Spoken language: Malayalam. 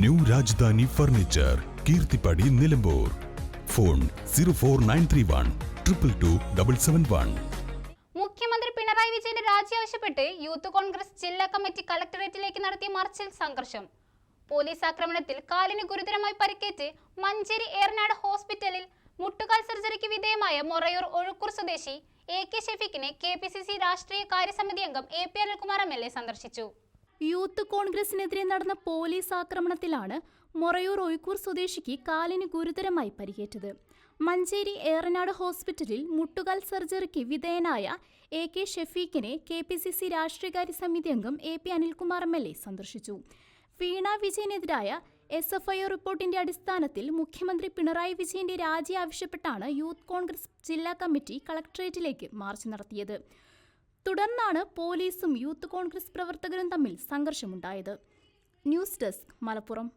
New Rajdhani furniture Keerthippadi Nilambur. Phone zero four nine three one triple two double seven one. മുഖ്യമന്ത്രി പിണറായി വിജയന്റെ രാജി ആവശ്യപ്പെട്ട് യൂത്ത് കോൺഗ്രസ് ജില്ലാ കമ്മിറ്റി കളക്ടറേറ്റിലേക്ക് നടത്തിയ മാർച്ചിൽ സംഘർഷം. പോലീസ് ആക്രമണത്തിൽ കാലിന് ഗുരുതരമായി പരിക്കേറ്റ് മഞ്ചേരി ഏറനാട് ഹോസ്പിറ്റലിൽ മുട്ടുകാൽ സർജറിക്ക് വിധേയമായ മൊറയൂർ ഒഴുക്കൂർ സ്വദേശി എ കെ ഷെഫീഖിനെ കെ പി സി സി രാഷ്ട്രീയ കാര്യസമിതി അംഗം A P Anilkumar M L A സന്ദർശിച്ചു. യൂത്ത് കോൺഗ്രസിനെതിരെ നടന്ന പോലീസ് ആക്രമണത്തിലാണ് മൊറയൂർ ഒയ്ക്കൂർ സ്വദേശിക്ക് കാലിന് ഗുരുതരമായി പരിക്കേറ്റത്. മഞ്ചേരി ഏറനാട് ഹോസ്പിറ്റലിൽ മുട്ടുകാൽ സർജറിക്ക് വിധേയനായ എ കെ ഷെഫീഖിനെ കെ പി സി സി രാഷ്ട്രീയകാര്യ സമിതി അംഗം A P Anilkumar M L A സന്ദർശിച്ചു. വീണ വിജയനെതിരായ എസ് എഫ് ഐ റിപ്പോർട്ടിന്റെ അടിസ്ഥാനത്തിൽ മുഖ്യമന്ത്രി പിണറായി വിജയന്റെ രാജി ആവശ്യപ്പെട്ടാണ് യൂത്ത് കോൺഗ്രസ് ജില്ലാ കമ്മിറ്റി കളക്ടറേറ്റിലേക്ക് മാർച്ച് നടത്തിയത്. തുടർന്നാണ് പോലീസും യൂത്ത് കോൺഗ്രസ് പ്രവർത്തകരും തമ്മിൽ സംഘർഷമുണ്ടായത്. News desk Malappuram.